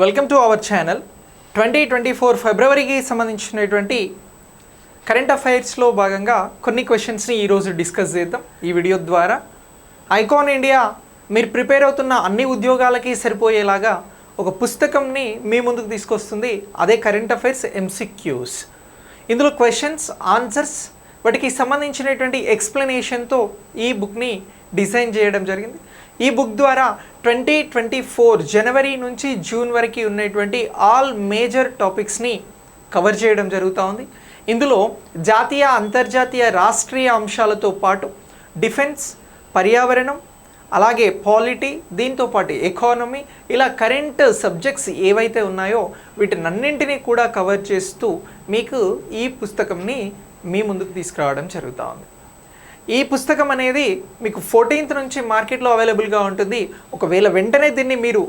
Welcome to our channel. Twenty twenty four ఫిబ్రవరికి సంబంధించినటువంటి current అఫైర్స్లో భాగంగా కొన్ని క్వశ్చన్స్ని ఈరోజు డిస్కస్ చేద్దాం. ఈ వీడియో ద్వారా ఐకాన్ ఇండియా మీరు ప్రిపేర్ అవుతున్న అన్ని ఉద్యోగాలకి సరిపోయేలాగా ఒక పుస్తకంని మీ ముందుకు తీసుకొస్తుంది. అదే కరెంట్ అఫైర్స్ ఎంసిక్యూస్ ఇందులో క్వశ్చన్స్ ఆన్సర్స్ వాటికి సంబంధించినటువంటి ఎక్స్ప్లెనేషన్తో ఈ బుక్ని డిజైన్ చేయడం జరిగింది. ఈ బుక్ ద్వారా ట్వంటీ ట్వంటీ ఫోర్ జనవరి నుంచి జూన్ వరకు ఉన్నటువంటి ఆల్ మేజర్ టాపిక్స్ని కవర్ చేయడం జరుగుతూ ఉంది. ఇందులో జాతీయ అంతర్జాతీయ రాష్ట్రీయ అంశాలతో పాటు డిఫెన్స్ పర్యావరణం అలాగే పాలిటీ దీంతో పాటు ఎకానమీ ఇలా కరెంట్ సబ్జెక్ట్స్ ఏవైతే ఉన్నాయో వీటినన్నింటినీ కూడా కవర్ చేస్తూ మీకు ఈ పుస్తకంని మీ ముందుకు తీసుకురావడం జరుగుతూ ఉంది. ఈ పుస్తకం అనేది మీకు ఫోర్టీన్త్ నుంచి మార్కెట్లో అవైలబుల్గా ఉంటుంది. ఒకవేళ వెంటనే దీన్ని మీరు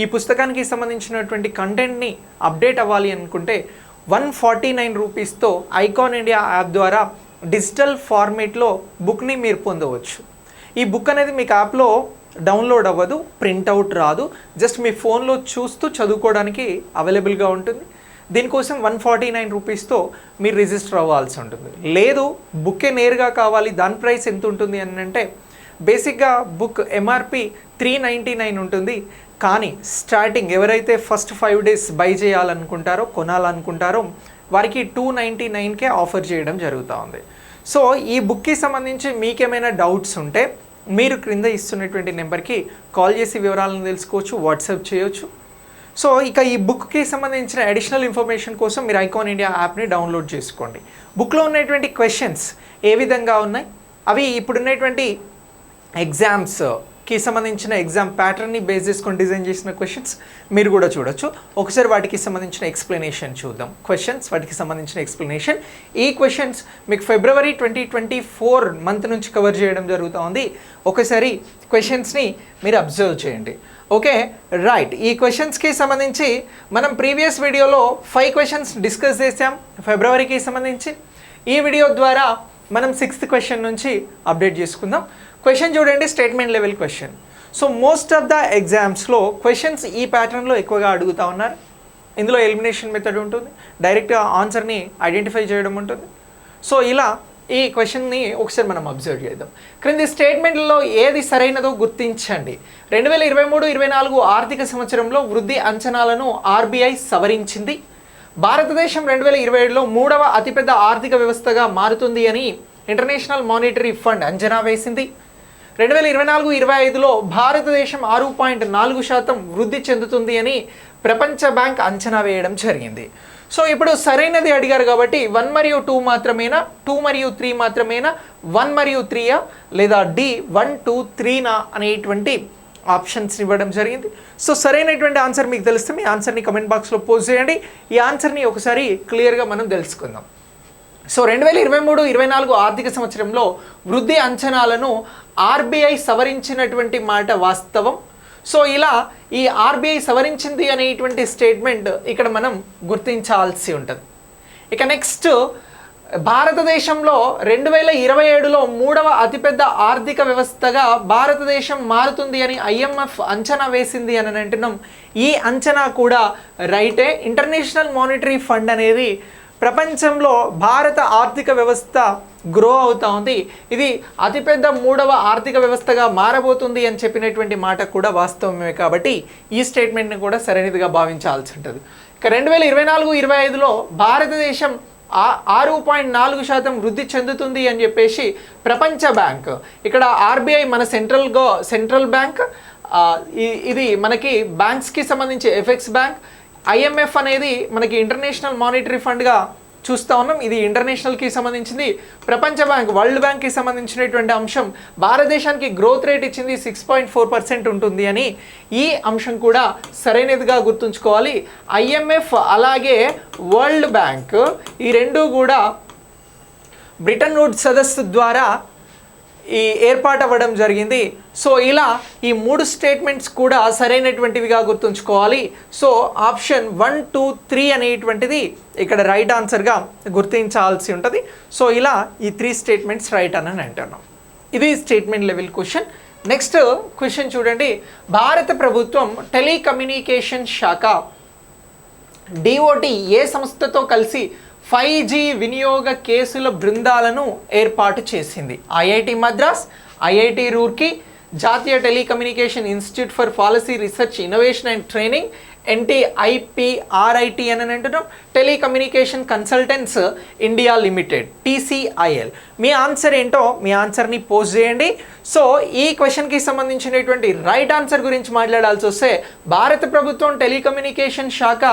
ఈ పుస్తకానికి సంబంధించినటువంటి కంటెంట్ని అప్డేట్ అవ్వాలి అనుకుంటే వన్ ఫార్టీ నైన్ రూపీస్తో ఐకాన్ ఇండియా యాప్ ద్వారా డిజిటల్ ఫార్మేట్లో బుక్ని మీరు పొందవచ్చు. ఈ బుక్ అనేది మీకు యాప్లో డౌన్లోడ్ అవ్వదు ప్రింట్అవుట్ రాదు. జస్ట్ మీ ఫోన్లో చూస్తూ చదువుకోవడానికి అవైలబుల్గా ఉంటుంది. దీనికోసం వన్ ఫార్టీ నైన్ రూపీస్తో మీరు రిజిస్టర్ అవ్వాల్సి ఉంటుంది. లేదు బుక్కే నేరుగా కావాలి దాని ప్రైస్ ఎంత ఉంటుంది అని అంటే బేసిక్గా book MRP three ninety nine ఉంటుంది. కానీ స్టార్టింగ్ ఎవరైతే ఫస్ట్ ఫైవ్ డేస్ బై చేయాలనుకుంటారో కొనాలనుకుంటారో వారికి టూ నైంటీ నైన్కే ఆఫర్ చేయడం జరుగుతూ ఉంది. సో ఈ బుక్కి సంబంధించి మీకేమైనా డౌట్స్ ఉంటే మీరు క్రింద ఇస్తున్నటువంటి నెంబర్కి కాల్ చేసి వివరాలను తెలుసుకోవచ్చు వాట్సాప్ చేయొచ్చు. సో ఇక ఈ బుక్కి సంబంధించిన అడిషనల్ ఇన్ఫర్మేషన్ కోసం మీరు ఐకాన్ ఇండియా యాప్ని డౌన్లోడ్ చేసుకోండి. బుక్లో ఉన్నటువంటి క్వశ్చన్స్ ఏ విధంగా ఉన్నాయి? అవి ఇప్పుడున్నటువంటి ఎగ్జామ్స్ కి సంబంధించిన ఎగ్జామ్ ప్యాటర్న్ని బేస్ చేసుకొని డిజైన్ చేసిన క్వశ్చన్స్ మీరు కూడా చూడొచ్చు. ఒకసారి వాటికి సంబంధించిన ఎక్స్ప్లెనేషన్ చూద్దాం. క్వశ్చన్స్ వాటికి సంబంధించిన ఎక్స్ప్లెనేషన్ ఈ క్వశ్చన్స్ మీకు February twenty twenty four month నుంచి కవర్ చేయడం జరుగుతూ ఉంది ఒకసారి క్వశ్చన్స్ని మీరు అబ్జర్వ్ చేయండి. ఓకే రైట్ ఈ క్వశ్చన్స్కి సంబంధించి మనం ప్రీవియస్ వీడియోలో ఫైవ్ క్వశ్చన్స్ డిస్కస్ చేసాం ఫిబ్రవరికి సంబంధించి. ఈ వీడియో ద్వారా మనం సిక్స్త్ క్వశ్చన్ నుంచి అప్డేట్ చేసుకుందాం. క్వశ్చన్ చూడండి statement level question so most of the ఎగ్జామ్స్లో క్వశ్చన్స్ ఈ ప్యాటర్న్లో ఎక్కువగా అడుగుతూ ఉన్నారు. ఇందులో ఎలిమినేషన్ మెథడ్ ఉంటుంది. డైరెక్ట్గా ఆన్సర్ని ఐడెంటిఫై చేయడం ఉంటుంది. సో ఇలా ఈ క్వశ్చన్ని ఒకసారి మనం అబ్జర్వ్ చేద్దాం. క్రింది స్టేట్మెంట్లలో ఏది సరైనదో గుర్తించండి. రెండు వేల ఇరవై మూడు ఇరవై నాలుగు ఆర్థిక సంవత్సరంలో వృద్ధి అంచనాలను ఆర్బీఐ సవరించింది. భారతదేశం రెండు వేల ఇరవై ఏడులో మూడవ అతిపెద్ద ఆర్థిక వ్యవస్థగా మారుతుంది అని ఇంటర్నేషనల్ మానిటరీ ఫండ్ అంచనా వేసింది. రెండు వేల ఇరవై నాలుగు ఇరవై ఐదులో భారతదేశం ఆరు పాయింట్ నాలుగు శాతం వృద్ధి చెందుతుంది అని ప్రపంచ బ్యాంక్ అంచనా వేయడం జరిగింది. సో ఇప్పుడు సరైనది అడిగారు కాబట్టి వన్ మరియు టూ మాత్రమేనా టూ మరియు త్రీ మాత్రమేనా వన్ మరియు త్రీయా లేదా డి వన్ టూ త్రీనా అనేటువంటి ఆప్షన్స్ ఇవ్వడం జరిగింది. సో సరైనటువంటి ఆన్సర్ మీకు తెలిస్తే మీ ఆన్సర్ని కమెంట్ బాక్స్లో పోస్ట్ చేయండి. ఈ ఆన్సర్ని ఒకసారి క్లియర్గా మనం తెలుసుకుందాం. సో రెండు వేల ఇరవై మూడు ఇరవై నాలుగు ఆర్థిక సంవత్సరంలో వృద్ధి అంచనాలను ఆర్బీఐ సవరించినటువంటి మాట వాస్తవం. సో ఇలా ఈ ఆర్బీఐ సవరించింది అనేటువంటి స్టేట్మెంట్ ఇక్కడ మనం గుర్తించాల్సి ఉంటుంది. ఇక నెక్స్ట్ భారతదేశంలో రెండు వేల ఇరవై ఏడులో మూడవ అతిపెద్ద ఆర్థిక వ్యవస్థగా భారతదేశం మారుతుంది అని ఐఎంఎఫ్ అంచనా వేసింది అని అంటున్నాం. ఈ అంచనా కూడా రైటే. ఇంటర్నేషనల్ మానిటరీ ఫండ్ అనేది ప్రపంచంలో భారత ఆర్థిక వ్యవస్థ గ్రో అవుతూ ఉంది. ఇది అతిపెద్ద మూడవ ఆర్థిక వ్యవస్థగా మారబోతుంది అని చెప్పినటువంటి మాట కూడా వాస్తవమే కాబట్టి ఈ స్టేట్మెంట్ని కూడా సరైనదిగా భావించాల్సి ఉంటుంది. ఇక రెండు వేల ఇరవై నాలుగు ఇరవై ఐదులో భారతదేశం ఆరు పాయింట్ నాలుగు శాతం వృద్ధి చెందుతుంది అని చెప్పేసి ప్రపంచ బ్యాంక్ ఇక్కడ ఆర్బీఐ మన సెంట్రల్ గో సెంట్రల్ బ్యాంక్ ఇది మనకి బ్యాంక్స్కి సంబంధించి ఎఫెక్స్ బ్యాంక్ ఐఎంఎఫ్ అనేది మనకి ఇంటర్నేషనల్ మానిటరీ ఫండ్గా చూస్తూ ఉన్నాం. ఇది ఇంటర్నేషనల్కి సంబంధించింది ప్రపంచ బ్యాంక్ వరల్డ్ బ్యాంక్కి సంబంధించినటువంటి అంశం. భారతదేశానికి గ్రోత్ రేట్ ఇచ్చింది సిక్స్ పాయింట్ ఫోర్ పర్సెంట్ ఉంటుంది అని ఈ అంశం కూడా సరైనదిగా గుర్తుంచుకోవాలి. ఐఎంఎఫ్ అలాగే వరల్డ్ బ్యాంక్ ఈ రెండు కూడా బ్రిటన్ వుడ్ సదస్సు ద్వారా ఈ ఏర్పాటు అవ్వడం జరిగింది. సో ఇలా ఈ మూడు స్టేట్మెంట్స్ కూడా సరైనటువంటివిగా గుర్తుంచుకోవాలి. So option one two three అనేటువంటిది ఇక్కడ రైట్ ఆన్సర్గా గుర్తించాల్సి ఉంటుంది. సో ఇలా ఈ త్రీ స్టేట్మెంట్స్ రైట్ అని అంటున్నాం. ఇది statement level question. Next question చూడండి. భారత ప్రభుత్వం టెలికమ్యూనికేషన్ శాఖ డిఓటి ఏ సంస్థతో కలిసి ఫైవ్ జీ వినియోగ కేసుల బృందాలను ఏర్పాటు చేసింది. ఐఐటి మద్రాస్ ఐఐటి రూర్కి జాతీయ telecommunication institute for policy research innovation and training NTIPRIT అని అంటున్నాం. Telecommunication consultants India limited TCIL. మీ ఆన్సర్ ఏంటో మీ ఆన్సర్ని పోస్ట్ చేయండి. సో ఈ క్వశ్చన్కి సంబంధించినటువంటి రైట్ ఆన్సర్ గురించి మాట్లాడాల్సి వస్తే భారత ప్రభుత్వం టెలికమ్యూనికేషన్ శాఖ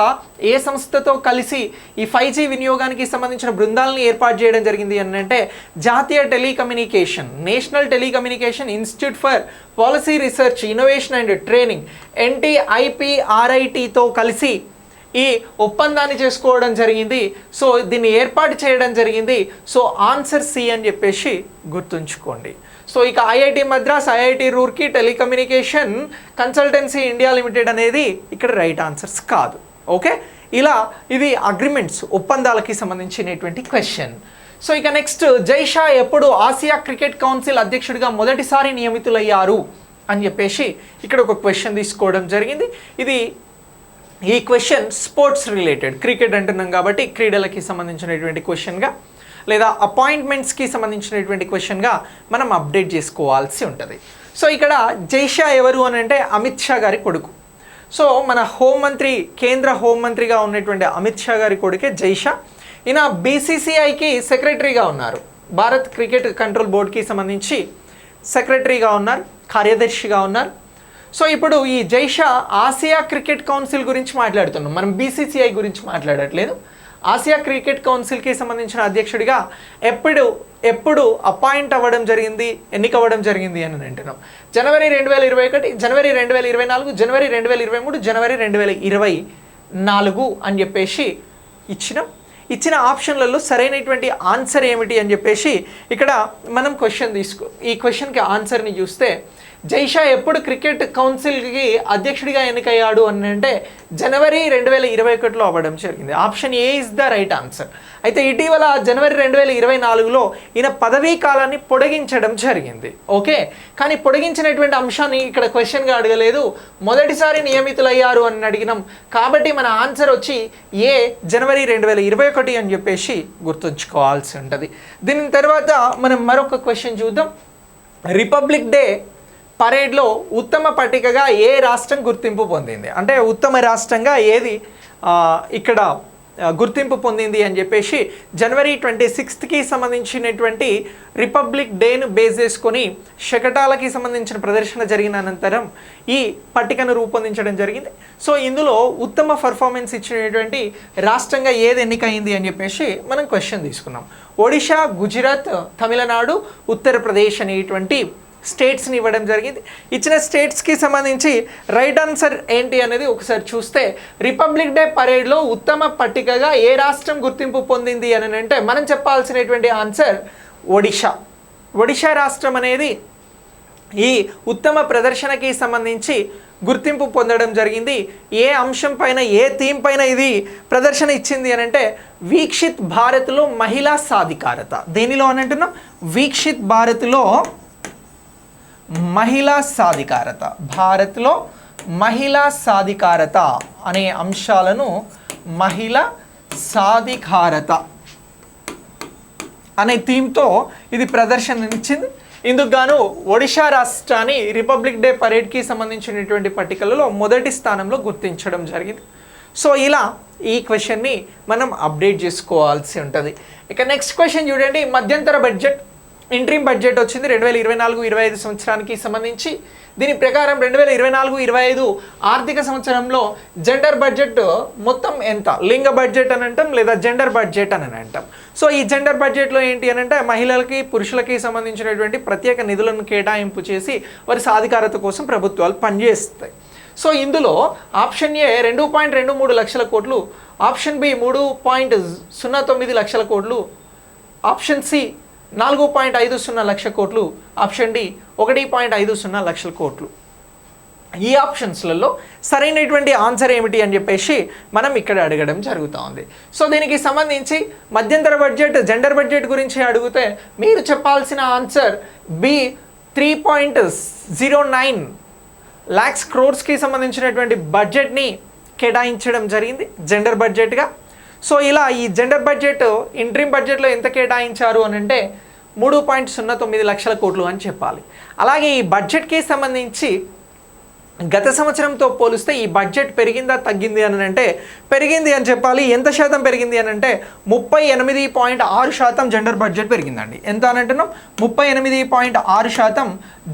ఏ సంస్థతో కలిసి ఈ ఫైవ్ జీ వినియోగానికి సంబంధించిన బృందాలను ఏర్పాటు చేయడం జరిగింది అని అంటే జాతీయ telecommunication national telecommunication institute for policy research innovation and training ఎన్టీఐపిఆర్ఐటితో కలిసి ఈ ఒప్పందాన్ని చేసుకోవడం జరిగింది. సో దీన్ని ఏర్పాటు చేయడం జరిగింది. సో ఆన్సర్ సి అని చెప్పేసి గుర్తుంచుకోండి. సో ఇక IIT Madras IIT Roorkee telecommunication consultancy India limited అనేది ఇక్కడ రైట్ ఆన్సర్స్ కాదు. ఓకే? ఇలా ఇది అగ్రిమెంట్స్ ఒప్పందాలకి సంబంధించినటువంటి క్వశ్చన్. సో ఇక నెక్స్ట్ జైషా ఎప్పుడు ఆసియా క్రికెట్ కౌన్సిల్ అధ్యక్షుడిగా మొదటిసారి నియమితులయ్యారు అని చెప్పేసి ఇక్కడ ఒక క్వశ్చన్ తీసుకోవడం జరిగింది. ఇది ఈ క్వశ్చన్ స్పోర్ట్స్ రిలేటెడ్ క్రికెట్ అంటున్నాం కాబట్టి క్రీడలకి సంబంధించినటువంటి క్వశ్చన్గా లేదా అపాయింట్మెంట్స్కి సంబంధించినటువంటి క్వశ్చన్గా మనం అప్డేట్ చేసుకోవాల్సి ఉంటుంది. సో ఇక్కడ జైషా ఎవరు అని అంటే అమిత్ షా గారి కొడుకు. సో మన హోంమంత్రి కేంద్ర హోంమంత్రిగా ఉన్నటువంటి అమిత్ షా గారి కొడుకే జైషా. ఈయన బీసీసీఐకి సెక్రటరీగా ఉన్నారు. భారత్ క్రికెట్ కంట్రోల్ బోర్డ్కి సంబంధించి సెక్రటరీగా ఉన్నారు కార్యదర్శిగా ఉన్నారు. సో ఇప్పుడు ఈ జైషా ఆసియా క్రికెట్ కౌన్సిల్ గురించి మాట్లాడుతున్నాం. మనం బీసీసీఐ గురించి మాట్లాడట్లేదు. ఆసియా క్రికెట్ కౌన్సిల్కి సంబంధించిన అధ్యక్షుడిగా ఎప్పుడు ఎప్పుడు అపాయింట్ అవ్వడం జరిగింది ఎన్నికవ్వడం జరిగింది అని అంటున్నాం. జనవరి రెండు వేల ఇరవై ఒకటి జనవరి రెండు వేల ఇరవై నాలుగు జనవరి రెండు వేల ఇరవై మూడు జనవరి రెండు వేల ఇరవై నాలుగు అని చెప్పేసి ఇచ్చినాం. ఇచ్చిన ఆప్షన్లలో సరైనటువంటి ఆన్సర్ ఏమిటి అని చెప్పేసి ఇక్కడ మనం క్వశ్చన్ తీసుకో ఈ క్వశ్చన్కి ఆన్సర్ని చూస్తే జైషా ఎప్పుడు క్రికెట్ కౌన్సిల్కి అధ్యక్షుడిగా ఎన్నికయ్యాడు అని అంటే జనవరి రెండు వేల ఇరవై ఒకటిలో అవ్వడం జరిగింది. Option A is the right answer అయితే ఇటీవల జనవరి రెండు వేల ఇరవై నాలుగులో ఈయన పదవీ కాలాన్ని పొడిగించడం జరిగింది. ఓకే? కానీ పొడిగించినటువంటి అంశాన్ని ఇక్కడ క్వశ్చన్గా అడగలేదు. మొదటిసారి నియమితులయ్యారు అని అడిగినాం. కాబట్టి మన ఆన్సర్ వచ్చి ఏ జనవరి రెండు వేల ఇరవై మరొకటి అని చెప్పేసి గుర్తుంచుకోవాల్సి ఉంటుంది. దీని తర్వాత మనం మరొక క్వశ్చన్ చూద్దాం. రిపబ్లిక్ డే పరేడ్లో ఉత్తమ పట్టికగా ఏ రాష్ట్రం గుర్తింపు పొందింది? అంటే ఉత్తమ రాష్ట్రంగా ఏది? ఇక్కడ గుర్తింపు పొందింది అని చెప్పేసి జనవరి ట్వంటీ సిక్స్త్కి సంబంధించినటువంటి రిపబ్లిక్ డేను బేస్ చేసుకొని శకటాలకి సంబంధించిన ప్రదర్శన జరిగిన అనంతరం ఈ పట్టికను రూపొందించడం జరిగింది. సో ఇందులో ఉత్తమ పర్ఫార్మెన్స్ ఇచ్చినటువంటి రాష్ట్రంగా ఏది ఎన్నికైంది అని చెప్పేసి మనం క్వశ్చన్ తీసుకున్నాం. ఒడిషా గుజరాత్ తమిళనాడు ఉత్తరప్రదేశ్ అనేటువంటి స్టేట్స్ని ఇవ్వడం జరిగింది. ఇచ్చిన స్టేట్స్కి సంబంధించి రైట్ ఆన్సర్ ఏంటి అనేది ఒకసారి చూస్తే రిపబ్లిక్ డే పరేడ్లో ఉత్తమ పట్టికగా ఏ రాష్ట్రం గుర్తింపు పొందింది అని అంటే మనం చెప్పాల్సినటువంటి ఆన్సర్ ఒడిషా ఒడిషా రాష్ట్రం అనేది ఈ ఉత్తమ ప్రదర్శనకి సంబంధించి గుర్తింపు పొందడం జరిగింది. ఏ అంశం పైన ఏ థీమ్ పైన ఇది ప్రదర్శన ఇచ్చింది అని అంటే వీక్షిత్ భారత్లో మహిళా సాధికారత. దేనిలో అని అంటున్నాం? వీక్షిత్ భారత్లో మహిళా సాధికారత. భారత్లో మహిళా సాధికారత అనే అంశాలను మహిళా సాధికారత అనే థీమ్తో ఇది ప్రదర్శన ఇచ్చింది ఇందుకు గాను ఒడిషా రాష్ట్రాన్ని రిపబ్లిక్ డే పరేడ్కి సంబంధించినటువంటి పట్టికలలో మొదటి స్థానంలో గుర్తించడం జరిగింది. సో ఇలా ఈ క్వశ్చన్ని మనం అప్డేట్ చేసుకోవాల్సి ఉంటుంది. ఇక నెక్స్ట్ క్వశ్చన్ చూడండి. మధ్యంతర బడ్జెట్ ఇంట్రీమ్ బడ్జెట్ వచ్చింది రెండు వేల ఇరవై నాలుగు ఇరవై ఐదు సంవత్సరానికి సంబంధించి. దీని ప్రకారం రెండు వేల ఇరవై నాలుగు ఇరవై ఐదు ఆర్థిక సంవత్సరంలో జెండర్ బడ్జెట్ మొత్తం ఎంత? లింగ బడ్జెట్ అని అంటాం లేదా జెండర్ బడ్జెట్ అని అంటాం? సో ఈ జెండర్ బడ్జెట్లో ఏంటి అని అంటే మహిళలకి పురుషులకి సంబంధించినటువంటి ప్రత్యేక నిధులను కేటాయింపు చేసి వారి సాధికారత కోసం ప్రభుత్వాలు పనిచేస్తాయి. సో ఇందులో ఆప్షన్ ఏ రెండు పాయింట్ రెండు మూడు లక్షల కోట్లు ఆప్షన్ బి మూడు పాయింట్ సున్నా తొమ్మిది లక్షల కోట్లు ఆప్షన్ సి నాలుగు పాయింట్ ఐదు సున్నా లక్ష కోట్లు. ఆప్షన్ డి ఒకటి పాయింట్ ఐదు సున్నా లక్షల కోట్లు. ఈ ఆప్షన్స్లలో సరైనటువంటి ఆన్సర్ ఏమిటి అని చెప్పేసి మనం ఇక్కడ అడగడం జరుగుతూ ఉంది సో దీనికి సంబంధించి మధ్యంతర బడ్జెట్ జెండర్ బడ్జెట్ గురించి అడిగితే మీరు చెప్పాల్సిన answer B three point zero nine lakhs క్రోర్స్కి సంబంధించినటువంటి బడ్జెట్ని కేటాయించడం జరిగింది. జెండర్ బడ్జెట్గా సో ఇలా ఈ జెండర్ బడ్జెట్ ఇంట్రీమ్ బడ్జెట్లో ఎంత కేటాయించారు అని అంటే మూడు పాయింట్ సున్నా తొమ్మిది లక్షల కోట్లు అని చెప్పాలి. అలాగే ఈ బడ్జెట్కి సంబంధించి గత సంవత్సరంతో పోలిస్తే ఈ బడ్జెట్ పెరిగిందా తగ్గింది అని అంటే పెరిగింది అని చెప్పాలి. ఎంత శాతం పెరిగింది అని అంటే ముప్పై ఎనిమిది పాయింట్ ఆరు శాతం జెండర్ బడ్జెట్ పెరిగిందండి. ఎంత అని అంటున్నాం? ముప్పై ఎనిమిది పాయింట్ ఆరు శాతం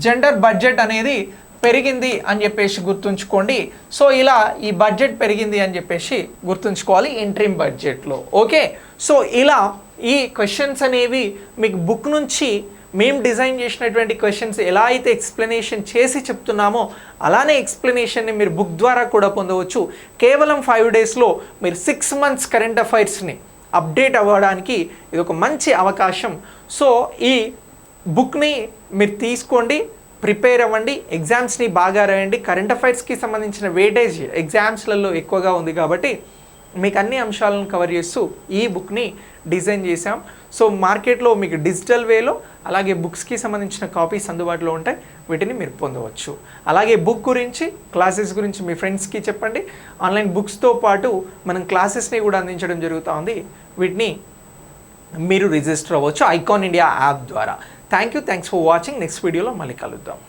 జెండర్ బడ్జెట్ అనేది పెరిగింది అని చెప్పేసి గుర్తుంచుకోండి. సో ఇలా ఈ బడ్జెట్ పెరిగింది అని చెప్పేసి గుర్తుంచుకోవాలి ఇంట్రీమ్ బడ్జెట్లో. ఓకే? సో ఇలా ఈ క్వశ్చన్స్ అనేవి మీకు బుక్ నుంచి మేము డిజైన్ చేసినటువంటి క్వశ్చన్స్ ఎలా అయితే ఎక్స్ప్లెనేషన్ చేసి చెప్తున్నామో అలానే ఎక్స్ప్లెనేషన్ని మీరు బుక్ ద్వారా కూడా పొందవచ్చు. కేవలం ఫైవ్ డేస్లో మీరు సిక్స్ మంత్స్ కరెంట్ అఫైర్స్ని అప్డేట్ అవ్వడానికి ఇది ఒక మంచి అవకాశం. సో ఈ బుక్ని మీరు తీసుకోండి. ప్రిపేర్ అవ్వండి. ఎగ్జామ్స్ని బాగా రాయండి. కరెంట్ అఫైర్స్కి సంబంధించిన వేటేజ్ ఎగ్జామ్స్లలో ఎక్కువగా ఉంది కాబట్టి మీకు అన్ని అంశాలను కవర్ చేస్తూ ఈ బుక్ని డిజైన్ చేశాం. సో మార్కెట్లో మీకు డిజిటల్ వేలో అలాగే బుక్స్కి సంబంధించిన కాపీస్ అందుబాటులో ఉంటాయి. వీటిని మీరు పొందవచ్చు. అలాగే బుక్ గురించి క్లాసెస్ గురించి మీ ఫ్రెండ్స్కి చెప్పండి. ఆన్లైన్ బుక్స్తో పాటు మనం క్లాసెస్ని కూడా అందించడం జరుగుతూ ఉంది. వీటిని మీరు రిజిస్టర్ అవ్వచ్చు. ఐకాన్ ఇండియా యాప్ ద్వారా. Thank you thanks for watching next వీడియోలో మళ్ళీ కలుద్దాం.